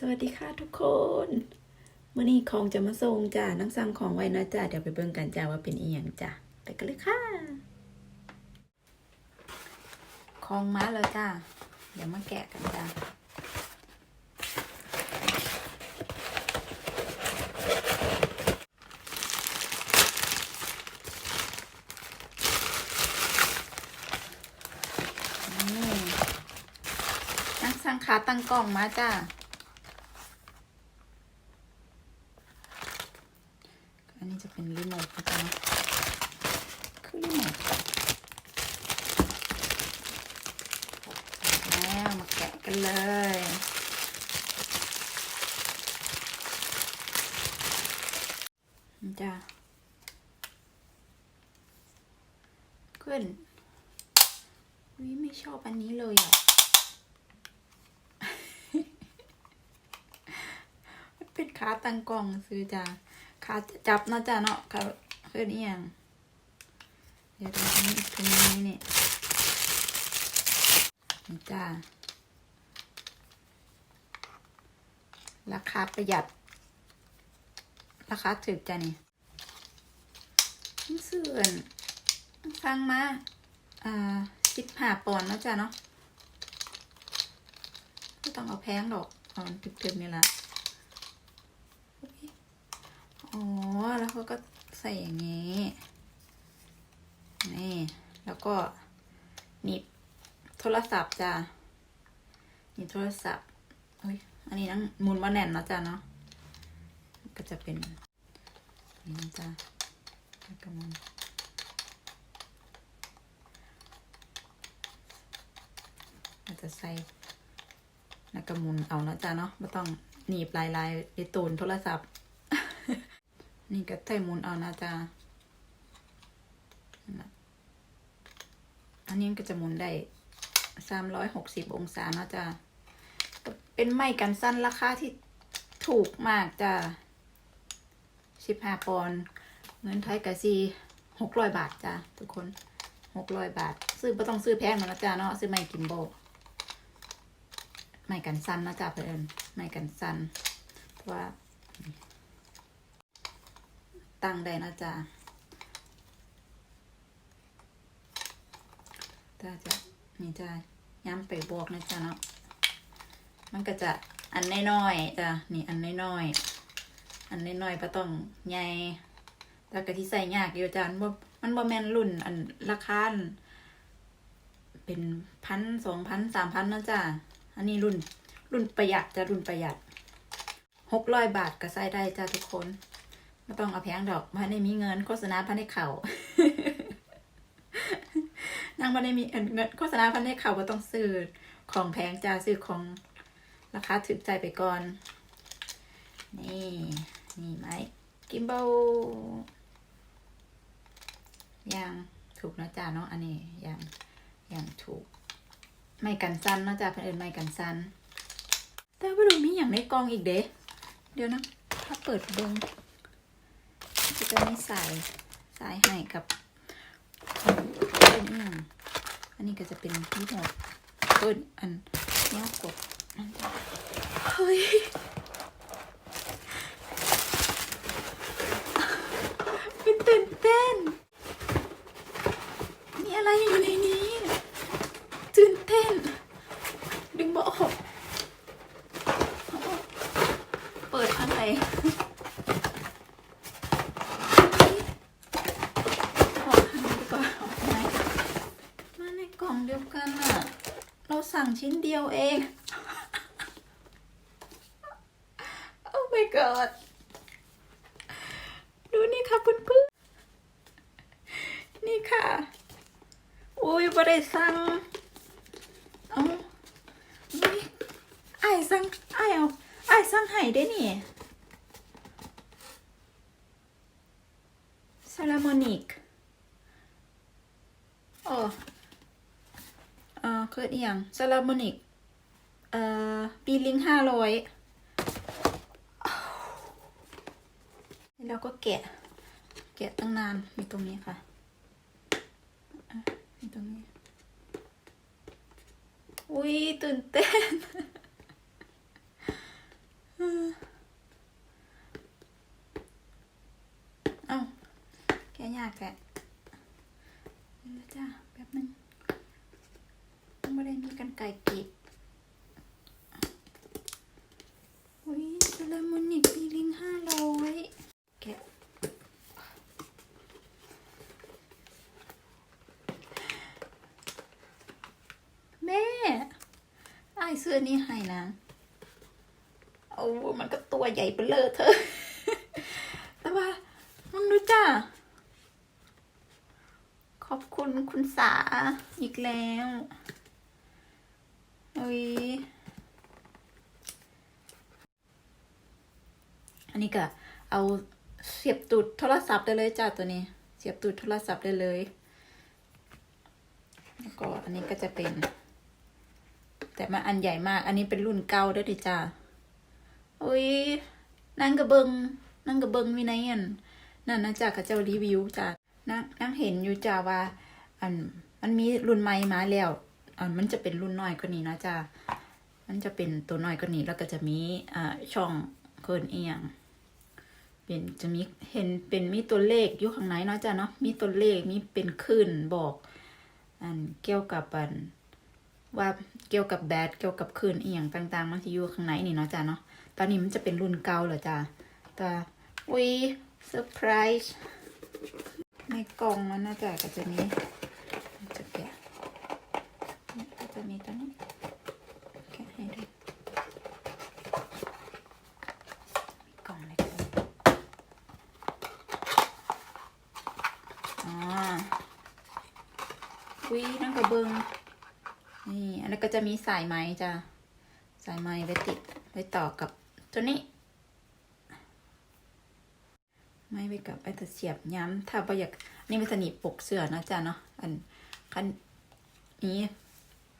สวัสดีค่ะทุกคนเมื่อนี้ของจะมาส่งจ้านังสั่งของไว้นะจ้าเดี๋ยวไปเบิ่งกันจ้าว่าเป็นอีหยังจ้าไปกันเลยค่ะของมาแล้วจ้าเดี๋ยวมาแกะกันจ้านักสังขาตั้งกล้องมาจ้า อันนี้จะเป็นรีโมทนะจ๊ะคือรีโมทแล้วมาแกะกันเลยนี่ จ้ะขึ้นวิไม่ชอบอันนี้เลยอะมันเป็นขาตังกองซื้อจ้าขาจับนะจ้าเนาะขาเพื่อนอียังเดี๋ยวตรงนี้ตรงนี้เนี่นี่จ้าราคาประหยัด ราคาถูกจ้านี่นี่เสื่อนสั่งมาอ่าสิบห้าปอนด์นะจ้าเนาะไม่ต้องเอาแพงดอกเอาถึกๆนี่แหละอ๋อ แล้วเขาก็ใส่อย่างนี้ นี่ แล้วก็นีบโทรศัพท์จ้ะนีบโทรศัพท์เฮ้ย อันนี้นั่งมุนว่าแน่นนะจ้ะเนาะ ก็จะเป็นนี่นะจ้ะแล้วก็มุนเราจะใส่แล้วก็มุนเอานะจ้ะเนาะไม่ต้องหนีบลายลายๆไปตูนโทรศัพท์ นี่ก็ใส่มุนเอานะจ๊ะอันนี้ก็จะหมุนได้สามร้อยหกสิบองศาเนาะจ๊ะเป็นไม้กันสั้นราคาที่ถูกมากจ้ะ สิบห้าปอนด์เงินไทยกะซีหกร้อยบาทจ้ะทุกคนหกร้อยบาท ซื้อไม่ต้องซื้อแพงหรอกนะจ๊ะเนาะซื้อไม้กิมโบไม้กันสั้นนะจ๊ะเพื่อนไม้กันสั้นเพราะว่าตั้งได้นะจ๊ะถ้าจะนี่จะย้ำไปบวกนะจ๊ะเนาะมันก็จะอันน้อยๆจ้ะนี่อันน้อยๆ อันน้อยๆก็ต้องใหญ่แต่ก็ที่ใส่ยากอยู่จ้ะมันบ่มันบ่แม่นรุ่น อันราคาเป็นพันสองพันสามพันนะจ๊ะอันนี้รุ่น รุ่นประหยัดจะรุ่นประหยัดหกร้อยบาทก็ใส่ได้จ้ะทุกคนไม่ต้องเอาแพงดอกพันได้มีเงินโฆษณาพันได้เข่านางพันได้มีเงินโฆษณาพันได้เข่าก็ต้องซื้อของแพงจ้าซื้อของราคาถึกใจไปก่อน นี่ นี่ไหมกิมเบลอย่างถูกนะจ้าเนาะอันนี้อย่างอย่างถูก ไม่กันสั้นเนาะจ้าเพื่อนเอินไม่กันสั้นแต่ว่าดูมีอย่างในกล่องอีกเด้เดี๋ยวนะ ถ้าเปิดเบิ้งก็จะมีสายสายให้กับเป็นอหย่างอันนี้ก็จะเป็นที่หดเปิดอันเนี้ยกดนั่นจ้ะเฮ้ยเป็นตื่นเต้น มี อะไรอยู่ในนี้ ตื่นเต้น ดึงเบออกเปิดอะไรออกทาดีกว่าไหนมาในกล่องเดียวกันอะเราสั่งชิ้นเดียวเอง โอ้ my god ดูนี่ค่ะเพื่อนๆนี่ค่ะ อุ้ยบ่ได้ สั่งเอาไอ้ายสั่งไอ้ายเอาไอ้ายสั่งให้ได้นี่ซาลามอนิกโอ้เออคืออีหยังซาลามอนิกเอ่อปีลิงห้าร้อยแล้วก็แกะ แกะตั้งนานอยู่ตรงนี้ค่ะอะอยู่ตรงนี้ อุ้ยตื่นเต้น แกะเดี๋ยวจ้าแป๊บนึงไม่ได้มีกันไก่กรีดอุ้ยเซรามูนิกปีลิงห้าร้อยแกะ แม่ไอ้าย เสื้อนี้ให้นะโอ้มันก็ตัวใหญ่ไปเลยเธอ แต่ว่ามันรู้จ้า ขอบคุณคุณสาอีกแล้วโอ้ยอันนี้ก็เอาเสียบตูดโทรศัพท์ได้เลยจ้าตัวนี้ เสียบตูดโทรศัพท์ได้เลย แล้วก็อันนี้ก็จะเป็น แต่มาอันใหญ่มาก อันนี้เป็นรุ่นเก่าด้วยดิจ้าอุ้ยนั่งกระเบิงนั่งกระเบิงวินัยอันนั่นนะจ้าเขาเจ้ารีวิวจ้านั่งนั่งเห็นอยู่จ้าว่าอันมันมีรุ่นใหม่มาแล้วอันมันจะเป็นรุ่นน้อยกว่านี้นะจ้ามันจะเป็นตัวน้อยกว่านี้แล้วก็จะมีอ่าช่องเคินเอียงเป็นจะมีเห็นเป็นมีตัวเลขอยู่ข้างในเนาะจ้าเนาะมีตัวเลขมีเป็นคลื่นบอก อันเกี่ยวกับอัน ว่าเกี่ยวกับแบดเกี่ยวกับคืนอีหยังต่างๆมันที่อยู่ข้างในนี่เนาะจ้าเนาะตอนนี้มันจะเป็นรุ่นเก่าเหรอจ้าแต่อุ้ยเซอร์ไพรส์ในกล่องมันนะจ้าก็จะมีจะแกะเนี่ยก็จะมีตัวนี้แกะให้ดูมีกล่องเล็กๆอ๋ออุ้ยนั่นกระเบิง นี่ อันนี้น ก็จะมีสายไหมจ้ะสายไหมไว้ติดไว้ต่อกับตัวนี้ ไม่ไปกับไอ้ตะเสียบย้ำถ้าประอยากนี่มันสนิทปกเสื้อนะจ๊ะเนาะอันคันนี้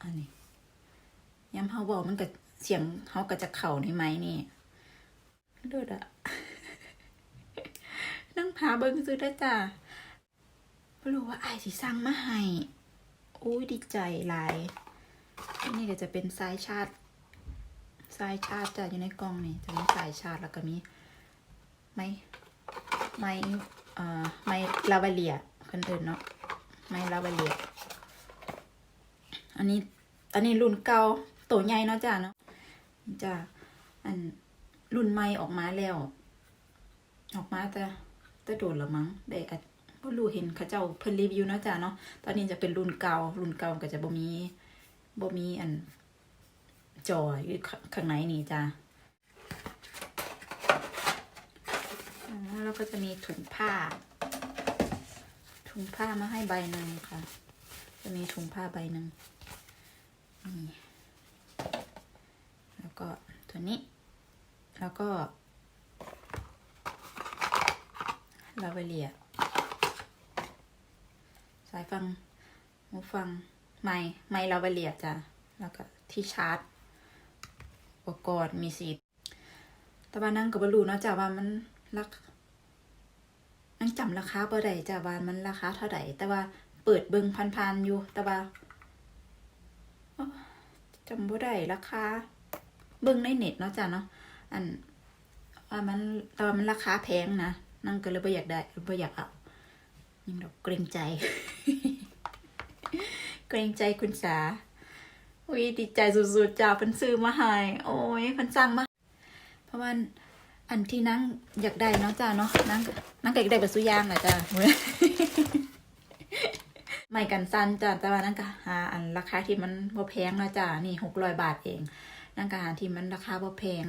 อันนี้ย้ำเขาบอกมันก็เสียงเขาก็จะเข่าในไม้นี่เลือดอะนั่งพาเบิ้งซื้อได้จ้ะไม่รู้ว่าไอ้สิสั่งมาให้อุ้ยดีใจหลาย นี่ก็จะเป็นสายชาร์จสายชาร์จจะอยู่ในกล่องนี่จะมีสายชาร์จแล้วก็มีไม้ไม้เอ่อไม้ลาวาเลียคนอื่นเนาะไม้ลาวาเลียอันนี้อันนี้รุ่นเก่าตัวใหญ่เนาะจ้าเนาะจ้าอันรุ่นใหม่ออกมาแล้ว ออกมาแต่แต่โดนละมั้งได้อัดบ่รู้เห็นเขาเจ้าเพิ่นรีวิวเนาะจ้าเนาะตอนนี้จะเป็นรุ่นเก่ารุ่นเก่าก็จะบ่มี บ่มีอันจออยู่ข้างในนี่จ้าอ๋อแล้วก็จะมีถุงผ้า ถุงผ้ามาให้ใบหนึ่งค่ะ จะมีถุงผ้าใบหนึ่งนี่แล้วก็ตัวนี้ แล้วก็ลาเวเลียสายฟังหูฟัง ไม้ไม้ลาเวเลียจ้ะแล้วก็ที่ชาร์จอุปกรณ์มีสีแต่ว่านั่งกับบรูเนาะจ้ะว่ามันราคานั่งจำราคาบ่ได้จ้ะว่ามันราคาเท่าไหร่แต่ว่าเปิดเบิงพันๆอยู่ แต่ว่าจำบ่ได้ราคาเบิ่งในเน็ตเนาะจ้ะเนาะอันว่ามันแต่ว่ามันราคาแพงนะนั่งก็เลยบ่อยากได้บ่อยากเอายังดอกเกรงใจ เกรงใจคุณสาอุ้ยดีใจสุดๆจ้าพิ่นซื้อมาให้โอ้ยพิ่นสั่งมา เพราะว่าอันที่นั่งอยากได้เนาะจ้าเนาะนั่งนั่งก็อยากได้แบบสุยางอะจ้าไม่กันสั้นจ้าแต่ว่านั่งก็หาอันราคาที่มันบ่แพงเนาะจ้านี่หกร้อยบาทเองนั่งก็หาที่มันราคาบ่แพง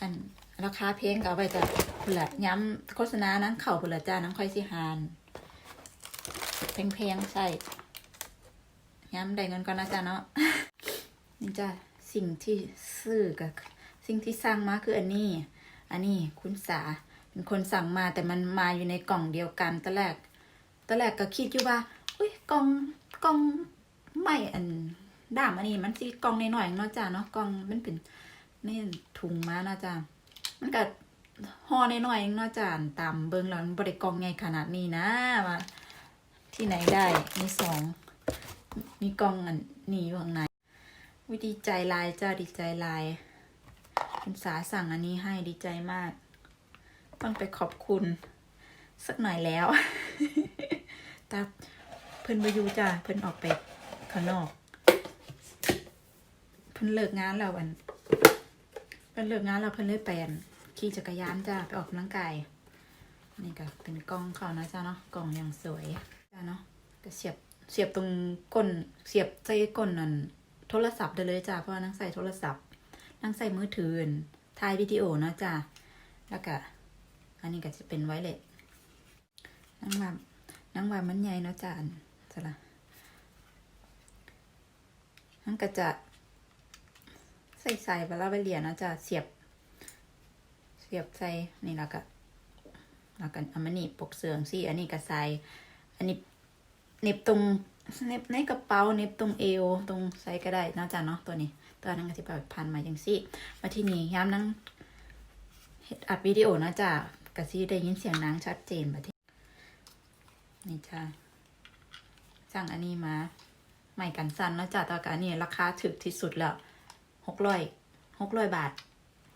อันราคาแพงก็เอาไว้จ้ะพุ่นละย้ำโฆษณานั่งเข่าพุ่นละจ้านั่งค่อยสิหานแพงๆใช่ ย้ำได้เงินก่อนนะจ๊ะเนาะนี่จ้ะสิ่งที่ซื้อกับสิ่งที่สร้างมาคืออันนี้ อันนี้คุณสาเป็นคนสั่งมาแต่มันมาอยู่ในกล่องเดียวกันตอนแรกตอนแรกก็คิดอยู่ว่าอุ้ยกล่องกล่องไม่อันด้ามอันนี้มันสิกล่องน้อยๆเนาะจ้ะเนาะกล่องมันเป็นนี่ถุงมานะจ้ะมันก็ห่อน้อยๆเองเนาะจ้ะตามเบิ่งแล้วมันบ่ได้กล่องใหญ่ขนาดนี้นะว่าที่ไหนได้มีสอง มีกล่องอันนี้อยู่ข้างในวิดีใจลายจ้าดีใจลาย คุณสาสั่งอันนี้ให้ดีใจมาก ต้องไปขอบคุณ สักหน่อยแล้วแต่เพิ่นไปอยู่จ้าเพิ่นออกไปข้างนอก เพิ่นเลิกงานแล้วอันเพิ่นเลิกงานแล้วเพิ่นเลยไปอันขี่จักรยานจ้าไปออกกำลังกายนี่ก็เป็นกล้องเขานะจ้าเนาะกล้องอย่างสวยจ้าเนาะก็เสียบ เสียบตรงก้นเสียบใจก้นนั่นโทรศัพท์ได้เลยจ้าเพราะนั่งใส่โทรศัพท์ นั่งใส่มือถือถ่ายวิดีโอเนาะจ้าแล้วก็อันนี้ก็จะเป็นไวเลสนั่งว่านั่งว่ามันใหญ่เนาะจ้าอันสละนั่นก็จะใส่ใส่ไปแล้วไปเรียญเนาะจ้าเสียบ เสียบใส่นี่แล้วก็แล้วกันเอามาหนีบปกเสืองสิอันนี้ก็ใส่อันนี้ เน็บตรงเน็บในกระเป๋าเน็บตรงเอวตรงใส่ก็ได้นะจ๊ะเนาะตัวนี้ ตัวนั้นก็ที่แบบพันมาอย่างสิมาที่นี่ย้ำนั่งอัดวิดีโอนะจ๊ะกะซีได้ยินเสียงนางชัดเจนมาที่นี่จ้าสั่งอันนี้มาใหม่กันสั้นนะจ๊ะแตวกันนี้ราคาถึกที่สุดแล้วหกร้อยหกร้อยบาท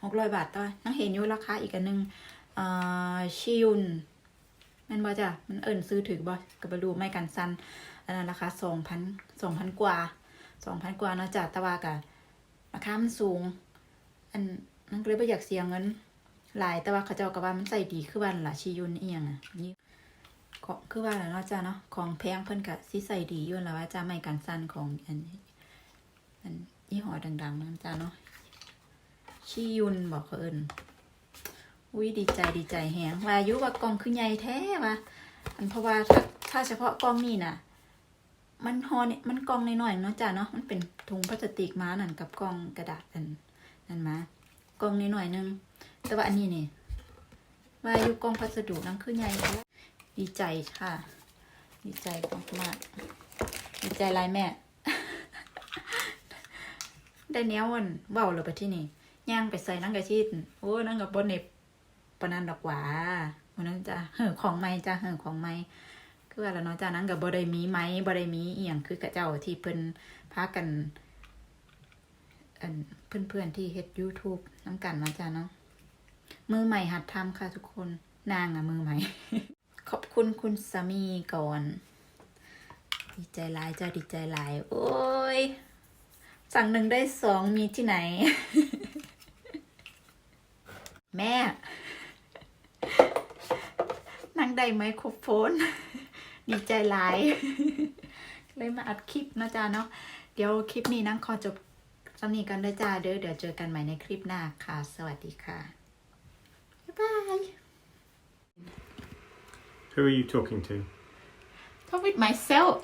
หกร้อยบาทตัวนั่งเห็นอยู่ราคาอีกอันหนึงอ่าชิยุน ม่นบ่จ้ะ มันเอิ้นซื้อถือบ่กับบรูไม่กันสันอันนั้นราคาสองพันสองพันกว่าสองพันกว่าเนาะจ้ะต่ว่ากะราคามันสูง อันนั่นก็เลยบ่อยากเสียเงิน หลายแต่ว่าเขาเจ้าก็ว่ามันใส่ดีคือว่านั่นละชิยุนเอียงอะนี่ของคือว่าแล้วเนาะจ้ะเนาะของแพงเพิ่นก็สิใส่ดียู่แล้วว่าจ้ะไม่กันสั้นของอันอันยี่ห้อดังๆนั่นจ้ะเนาะชิยุนบอกเขาเอิ้น อุ้ยดีใจดีใจแฮงวายุว่ากองคือใหญ่แท้ว่ะอันเพราะว่าถ้าถ้าเฉพาะกองนี่น่ะมันฮอเนี่ยมันกองน้อยๆเนาะจ้ะเนาะมันเป็นถุงพลาสติกมานั่นกับกองกระดาษอันนั่นมากองน้อยๆนึงแต่ว่าอันนี้นี่วายุกองพัสดุนั่นคือใหญ่ดีใจค่ะ ดีใจมากๆดีใจลายแม่ได้แนววันเว้าเลยไปที่นี่ย่างไปใส่นั่งกระชีดโอ้ยนั่งกับบนเน็บ ปนนันดอกหว่าวันนั้นจะเห่อของไม้จ้ะเห่อของไม้คือว่าแล้วเนาะจ้านั้นกับบไดมีไม้บไดมีเอียงคือกระเจ้าที่เพิ่นพากันอันเพื่อนๆที่เฮ็ด YouTube น้ำกันมาจ้าเนาะมือใหม่หัดทำค่ะทุกคนนางอะมือใหม่ ขอบคุณคุณสามีก่อน ดีใจหลายจ้าดีใจหลาย โอ้ย สั่งหนึ่งได้สองมีที่ไหน แม่ ได้ไมโครโฟน ดีใจหลาย เลยมาอัดคลิปนะจ๊ะเนาะเดี๋ยวคลิปนี้นั่งขอจบสำนีกันเลยจ้าเด้อเดี๋ยวเจอกันใหม่ในคลิปหน้าค่ะ สวัสดีค่ะ บ๊ายบาย Who are you talking to? talk with myself